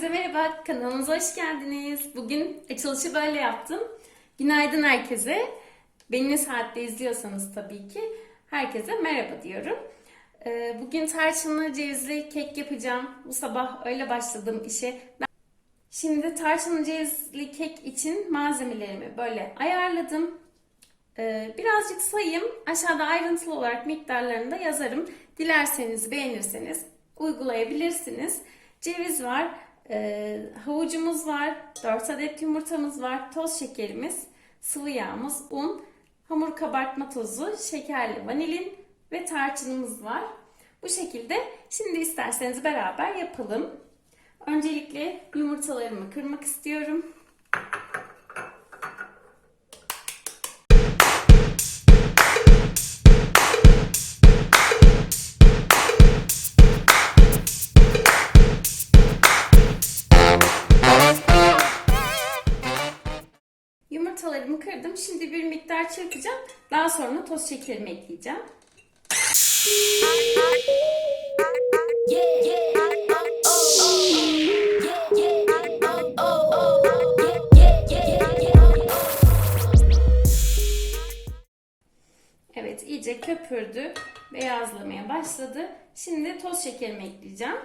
Herkese merhaba, kanalımıza hoş geldiniz. Bugün açılışı böyle yaptım. Günaydın herkese. Beni ne saatte izliyorsanız tabii ki herkese merhaba diyorum. Ee, Bugün tarçınlı cevizli kek yapacağım. Bu sabah öyle başladım işe. Şimdi tarçınlı cevizli kek için malzemelerimi böyle ayarladım. Ee, Birazcık sayayım. Aşağıda ayrıntılı olarak miktarlarını da yazarım. Dilerseniz beğenirseniz uygulayabilirsiniz. Ceviz var, e, havucumuz var, 4 adet yumurtamız var, toz şekerimiz, sıvı yağımız, un, hamur kabartma tozu, şekerli vanilin ve tarçınımız var. Bu şekilde şimdi isterseniz beraber yapalım. Öncelikle yumurtalarımı kırmak istiyorum. Kırdım. Şimdi bir miktar çırpacağım. Daha sonra toz şekerimi ekleyeceğim. Evet iyice köpürdü. Beyazlamaya başladı. Şimdi toz şekerimi ekleyeceğim.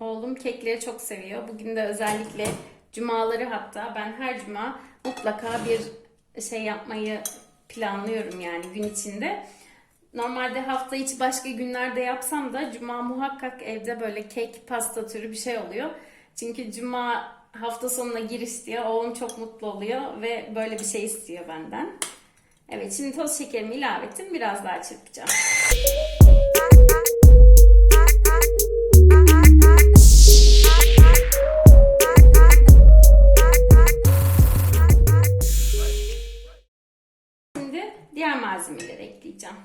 Oğlum kekleri çok seviyor. Bugün de özellikle cumaları hatta ben her cuma mutlaka bir şey yapmayı planlıyorum yani gün içinde. Normalde hafta içi başka günlerde yapsam da cuma muhakkak evde böyle kek, pasta türü bir şey oluyor. Çünkü cuma hafta sonuna giriş diye oğlum çok mutlu oluyor ve böyle bir şey istiyor benden. Evet şimdi toz şekerimi ilave ettim. Biraz daha çırpacağım. Diğer malzemeleri ekleyeceğim.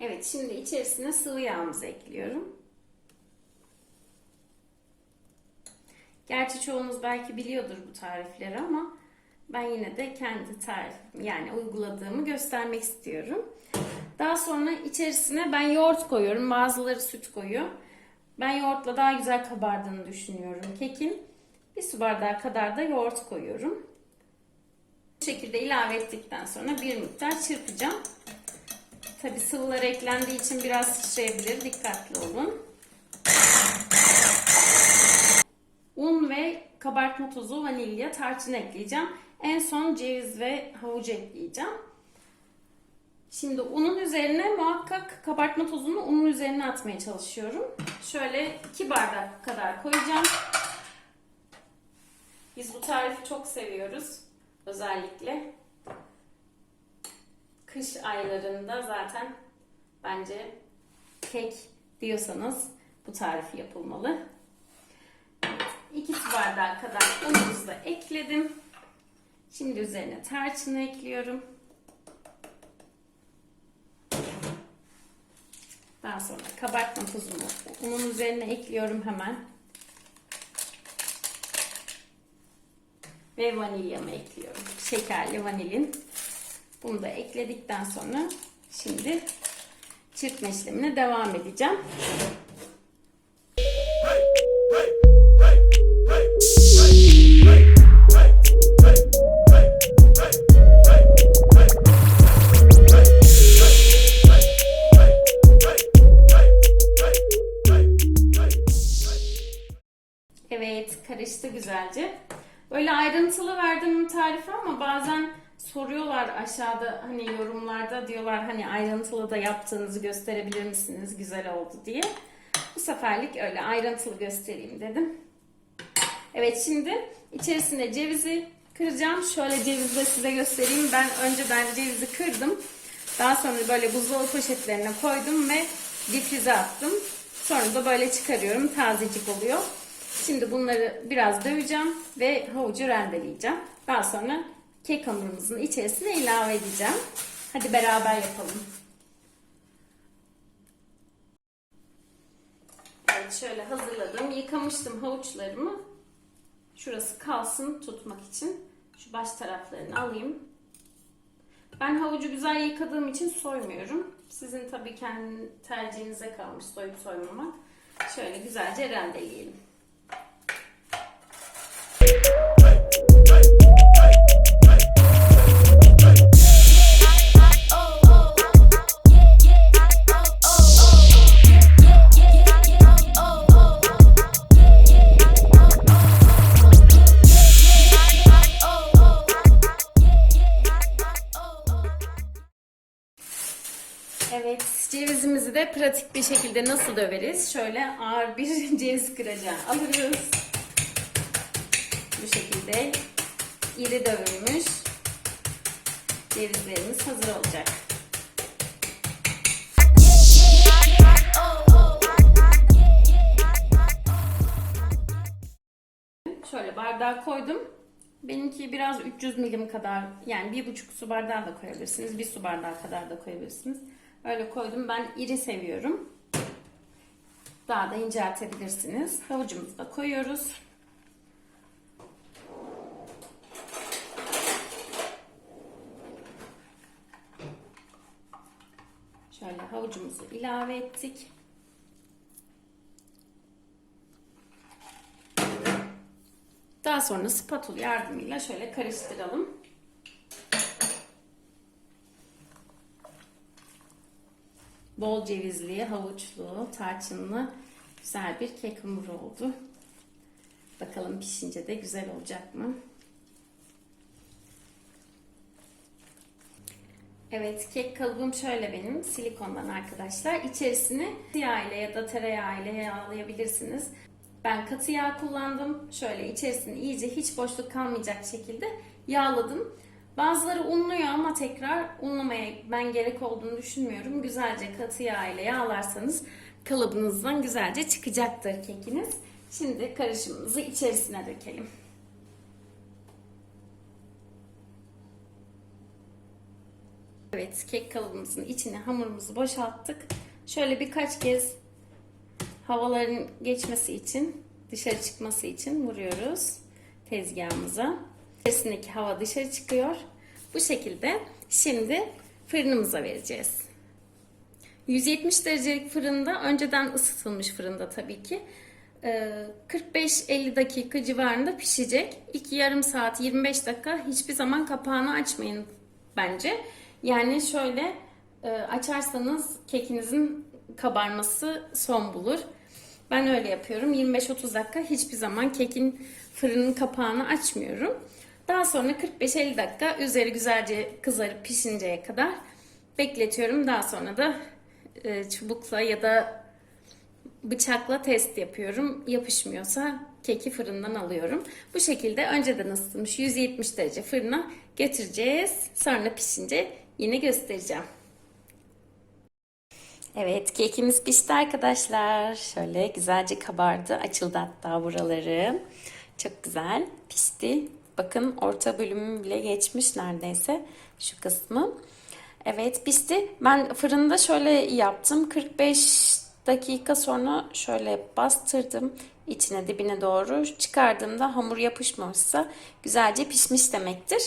Evet şimdi içerisine sıvı yağımızı ekliyorum. Gerçi çoğunuz belki biliyordur bu tarifleri ama ben yine de kendi tarifimi yani uyguladığımı göstermek istiyorum. Daha sonra içerisine ben yoğurt koyuyorum. Bazıları süt koyuyor. Ben yoğurtla daha güzel kabardığını düşünüyorum kekin. Bir su bardağı kadar da yoğurt koyuyorum. Bu şekilde ilave ettikten sonra bir miktar çırpacağım. Tabi sıvılar eklendiği için biraz sıçrayabilir. Dikkatli olun. Un ve kabartma tozu, vanilya, tarçın ekleyeceğim. En son ceviz ve havuç ekleyeceğim. Şimdi unun üzerine muhakkak kabartma tozunu unun üzerine atmaya çalışıyorum. Şöyle 2 bardak kadar koyacağım. Biz bu tarifi çok seviyoruz. Özellikle kış aylarında zaten bence kek diyorsanız bu tarifi yapılmalı. 2 su bardağı kadar unumuzu da ekledim. Şimdi üzerine tarçını ekliyorum. Daha sonra kabartma tozunu unun üzerine ekliyorum hemen. Ve vanilyamı ekliyorum. Şekerli vanilin. Bunu da ekledikten sonra şimdi çırpma işlemine devam edeceğim. Evet, karıştı güzelce. Böyle ayrıntılı verdim tarifi ama bazen soruyorlar aşağıda hani yorumlarda diyorlar hani ayrıntılı da yaptığınızı gösterebilir misiniz güzel oldu diye. Bu seferlik öyle ayrıntılı göstereyim dedim. Evet şimdi içerisine cevizi kıracağım. Şöyle cevizi de size göstereyim. Ben önceden cevizi kırdım. Daha sonra böyle buzdolabı poşetlerine koydum ve difrize attım. Sonra da böyle çıkarıyorum. Tazecik oluyor. Şimdi bunları biraz döveceğim ve havucu rendeleyeceğim. Daha sonra kek hamurumuzun içerisine ilave edeceğim. Hadi beraber yapalım. Evet şöyle hazırladım. Yıkamıştım havuçlarımı. Şurası kalsın tutmak için. Şu baş taraflarını alayım. Ben havucu güzel yıkadığım için soymuyorum. Sizin tabii kendi tercihinize kalmış soyup soymamak. Şöyle güzelce rendeleyelim. Döveriz? Şöyle ağır bir ceviz kıracağı alırız. Bu şekilde iri dövülmüş cevizlerimiz hazır olacak. Şöyle bardağa koydum. Benimki biraz 300 milim kadar yani bir buçuk su bardağı da koyabilirsiniz. Bir su bardağı kadar da koyabilirsiniz. Öyle koydum. Ben iri seviyorum. Daha da inceltebilirsiniz. Havucumuzu da koyuyoruz. Şöyle havucumuzu ilave ettik. Daha sonra spatula yardımıyla şöyle karıştıralım. Bol cevizli, havuçlu, tarçınlı güzel bir kek hamuru oldu. Bakalım pişince de güzel olacak mı? Evet, kek kalıbım şöyle benim. Silikondan arkadaşlar. İçerisini yağ ile ya da tereyağı ile yağlayabilirsiniz. Ben katı yağ kullandım. Şöyle içerisini iyice hiç boşluk kalmayacak şekilde yağladım. Bazıları unluyor ama tekrar unlamaya ben gerek olduğunu düşünmüyorum. Güzelce katı yağ ile yağlarsanız kalıbınızdan güzelce çıkacaktır kekiniz. Şimdi karışımımızı içerisine dökelim. Evet, kek kalıbımızın içine hamurumuzu boşalttık. Şöyle birkaç kez havaların geçmesi için, dışarı çıkması için vuruyoruz tezgahımıza. İçerisindeki hava dışarı çıkıyor. Bu şekilde şimdi fırınımıza vereceğiz. 170 derecelik fırında, önceden ısıtılmış fırında tabii ki. 45-50 dakika civarında pişecek. 2 yarım saat 25 dakika hiçbir zaman kapağını açmayın bence. Yani şöyle açarsanız kekinizin kabarması son bulur. Ben öyle yapıyorum. 25-30 dakika hiçbir zaman kekin fırının kapağını açmıyorum. Daha sonra 45-50 dakika üzeri güzelce kızarıp pişinceye kadar bekletiyorum. Daha sonra da e, çubukla ya da bıçakla test yapıyorum. Yapışmıyorsa keki fırından alıyorum. Bu şekilde önceden ısıtılmış 170 derece fırına getireceğiz. Sonra pişince yine göstereceğim. Evet kekimiz pişti arkadaşlar. Şöyle güzelce kabardı. Açıldı hatta buraları. Çok güzel pişti. Bakın orta bölümü bile geçmiş neredeyse şu kısmı. Evet pişti. Ben fırında şöyle yaptım. 45 dakika sonra şöyle bastırdım içine dibine doğru. Çıkardığımda hamur yapışmamışsa güzelce pişmiş demektir.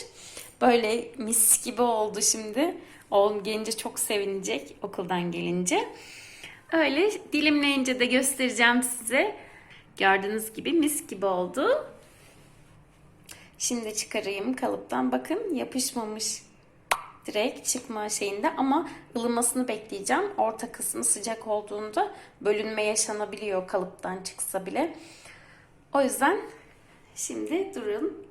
Böyle mis gibi oldu şimdi. Oğlum gelince çok sevinecek okuldan gelince. Öyle dilimleyince de göstereceğim size. Gördüğünüz gibi mis gibi oldu. Şimdi çıkarayım kalıptan. Bakın yapışmamış. Direkt çıkma şeyinde ama ılımasını bekleyeceğim. Orta kısmı sıcak olduğunda bölünme yaşanabiliyor kalıptan çıksa bile. O yüzden şimdi durun.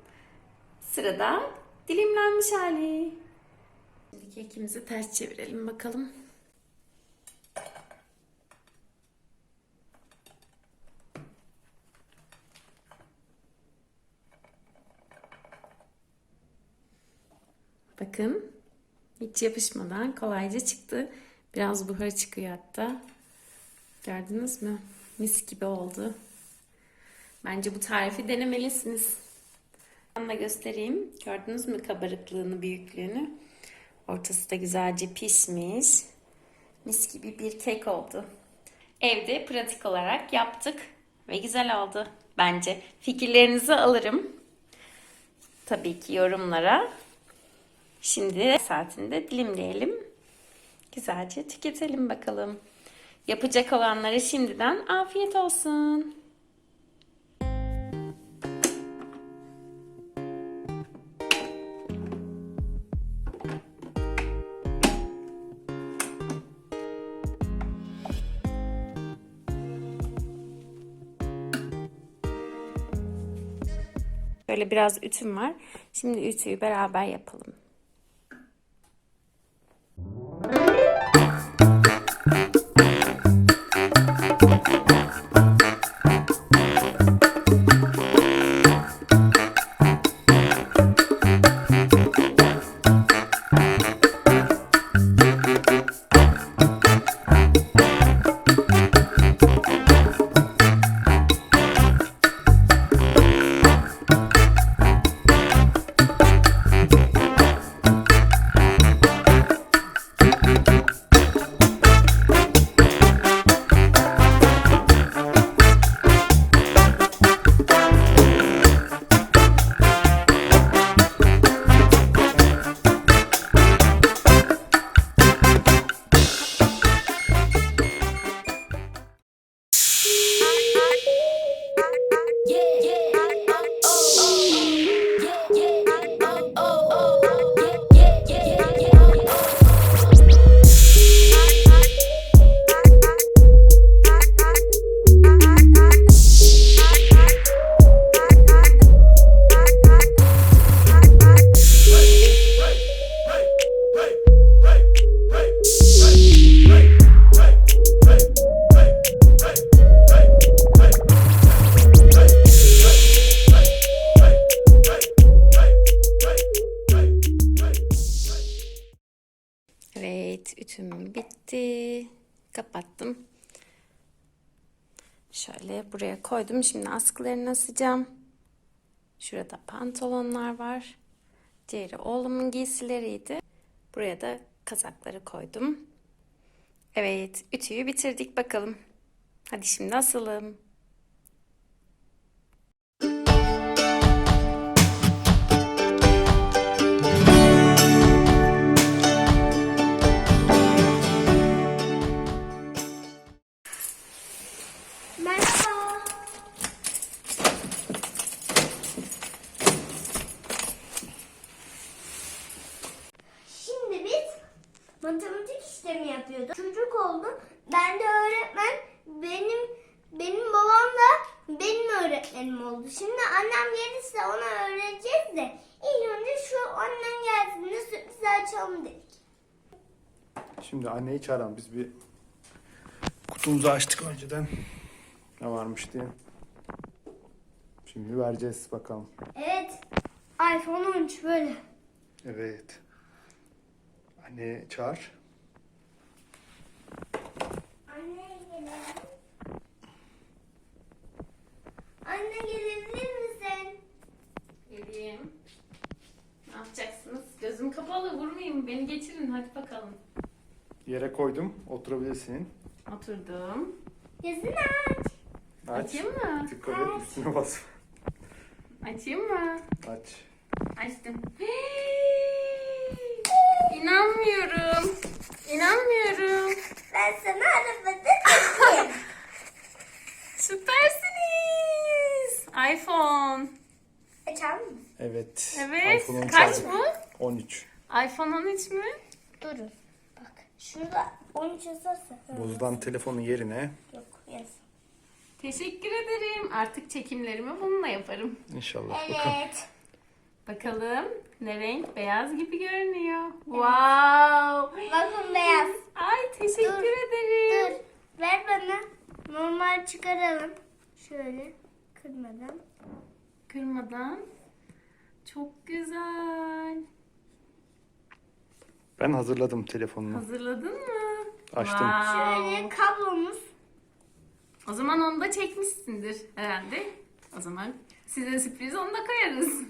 Sırada dilimlenmiş hali. Şimdi kekimizi ters çevirelim bakalım. Bakın hiç yapışmadan kolayca çıktı. Biraz buhar çıkıyor hatta. Gördünüz mü? Mis gibi oldu. Bence bu tarifi denemelisiniz. Ben de göstereyim. Gördünüz mü kabarıklığını, büyüklüğünü? Ortası da güzelce pişmiş. Mis gibi bir kek oldu. Evde pratik olarak yaptık ve güzel oldu bence. Fikirlerinizi alırım. Tabii ki yorumlara. Şimdi saatinde dilimleyelim. Güzelce tüketelim bakalım. Yapacak olanlara şimdiden afiyet olsun. Böyle biraz ütüm var. Şimdi ütüyü beraber yapalım. Bitti. Kapattım. Şöyle buraya koydum. Şimdi askılarını asacağım. Şurada pantolonlar var. Diğeri oğlumun giysileriydi. Buraya da kazakları koydum. Evet, ütüyü bitirdik bakalım. Hadi şimdi asalım. Şimdi anneyi çağıran biz bir kutumuzu açtık önceden. Ne varmış diye. Şimdi vereceğiz bakalım. Evet. iPhone 13 böyle. Evet. Anne çağır. Anne gelelim. Anne gelebilir misin? Geleyim. Ne yapacaksınız? Gözüm kapalı vurmayayım. Beni geçirin hadi bakalım. Yere koydum. Oturabilirsin. Oturdum. Gözünü aç. Aç. Açayım mı? Dikkat et üstüne bas. Açayım mı? Aç. Açtım. İnanmıyorum. İnanmıyorum. Ben sana arabada tutayım. Süpersiniz. iPhone. Açar mısın? Evet. Evet. iPhone 13 Kaç aldım. bu? 13. iPhone 13 mü? Durun. Şurada 13 yazarsa. Bozulan telefonun yerine Yok yaz. Teşekkür ederim. Artık çekimlerimi bununla yaparım. inşallah bakalım. Evet. Bakalım ne renk? Beyaz gibi görünüyor. Wow. Bakın beyaz. Ay teşekkür Dur, ederim. Dur. Ver bana. Normal çıkaralım. Şöyle kırmadan. Kırmadan. Çok güzel. Ben hazırladım telefonunu. Hazırladın mı? Açtım. Şöyle kablomuz. O zaman onu da çekmişsindir herhalde. O zaman size sürpriz onu da koyarız.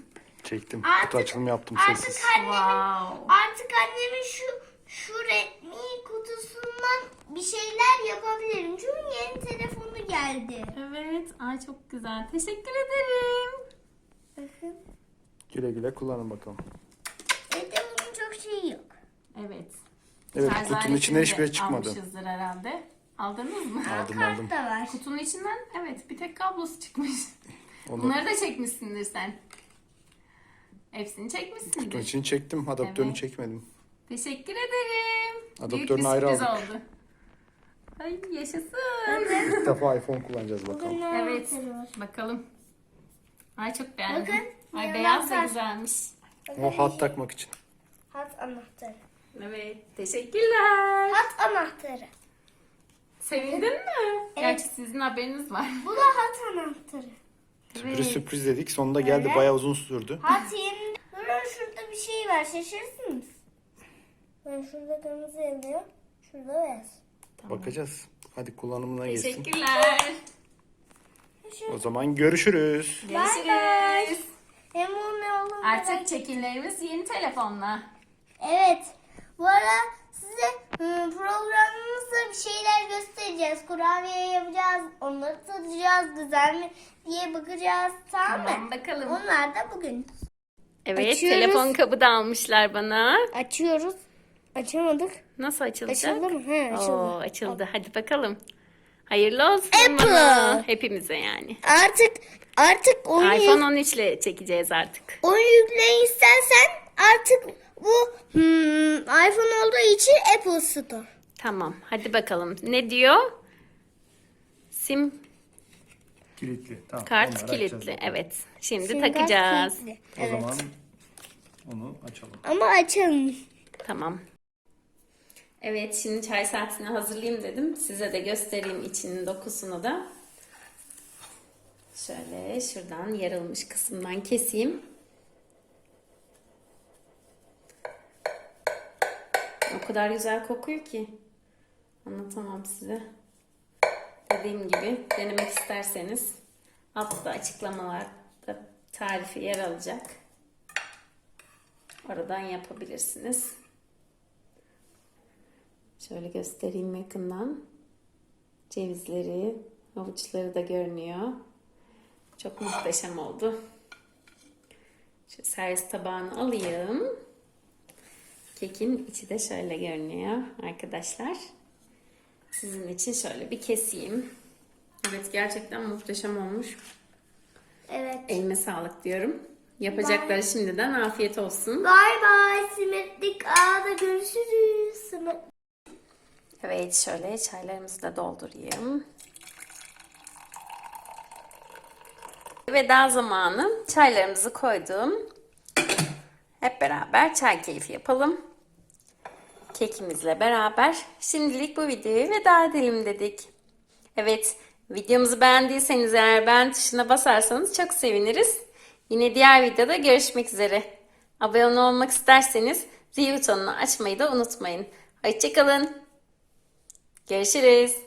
Çektim. Artık- Kutu açılımı yaptım Artık sessiz. annemin Wow. artık annemin şu şu Redmi kutusundan bir şeyler yapabilirim. Çünkü yeni telefonu geldi. Evet. Ay çok güzel. Teşekkür ederim. Bakın. Güle güle kullanın bakalım. Bir de bunu çok Evet. Evet Şarj kutunun içinde de hiçbir şey çıkmadı. Almışızdır herhalde. Aldınız mı? Aldım Kart aldım. da var. Kutunun içinden evet bir tek kablosu çıkmış. Onu Bunları da çekmişsindir sen. Hepsini kutunun çekmişsindir. içini çektim. Adaptörünü Evet. çekmedim. Teşekkür ederim. Büyük Adaptörünü ayrı aldık. oldu. Ay yaşasın. İlk defa iPhone kullanacağız bakalım. Evet. Bakalım. Ay çok beğendim. Bakın, Ay beyaz da güzelmiş. O hat takmak için. Hat anahtarı. Evet. Teşekkürler. Hat anahtarı. Sevindin mi? Gerçi sizin haberiniz var. Bu da hat anahtarı. Sürpriz sürpriz dedik. Sonunda geldi. Evet. Bayağı uzun sürdü. Hat yerinde. Durun şurada bir şey var. Şaşırırsınız. Ben şurada kırmızı yazıyor. Şurada beyaz. Bakacağız. Hadi kullanımına geçsin. Teşekkürler. O zaman görüşürüz. Görüşürüz. Hem o ne olur Artık çekimlerimiz yeni telefonla. Evet. Bu ara size ıı, programımızda bir şeyler göstereceğiz. Kurabiye yapacağız. Onları tadacağız. Güzel mi diye bakacağız. Tamam mı? Tamam bakalım. Onlar da bugün. Evet Açıyoruz. telefon kabı da almışlar bana. Açıyoruz. Açamadık. Nasıl açılacak? Açıldı mı? He açıldı. Oo, açıldı. Hadi bakalım. Hayırlı olsun Apple. bana. Hepimize yani. Artık artık oyun, iPhone 13 ile çekeceğiz artık. oyun yükleyin istersen artık bu hmm, iPhone olduğu için Apple Store. Tamam. Hadi bakalım. Ne diyor? Sim Kilitli. Tamam. kart onları kilitli. açacağız. Evet. Şimdi Şimdi takacağız. kilitli. O Evet. zaman onu açalım. Ama açalım. Tamam. Evet şimdi çay saatini hazırlayayım dedim. Size de göstereyim içinin dokusunu da. Şöyle şuradan yarılmış kısımdan keseyim. O kadar güzel kokuyor ki. Anlatamam size. Dediğim gibi denemek isterseniz altta açıklamalarda tarifi yer alacak. Oradan yapabilirsiniz. Şöyle göstereyim yakından. Cevizleri, havuçları da görünüyor. Çok muhteşem oldu. Şu servis tabağını alayım. Kekin içi de şöyle görünüyor arkadaşlar. Sizin için şöyle bir keseyim. Evet gerçekten muhteşem olmuş. Evet. Elime sağlık diyorum. Yapacakları şimdiden afiyet olsun. Bye bye. Simetrik ağda görüşürüz. Simet- Evet şöyle çaylarımızı da doldurayım. Veda zamanı çaylarımızı koydum. Hep beraber çay keyfi yapalım. Kekimizle beraber şimdilik bu videoyu veda edelim dedik. Evet videomuzu beğendiyseniz eğer beğen tuşuna basarsanız çok seviniriz. Yine diğer videoda görüşmek üzere. Abone olmak isterseniz zil butonunu açmayı da unutmayın. Hoşçakalın. Görüşürüz.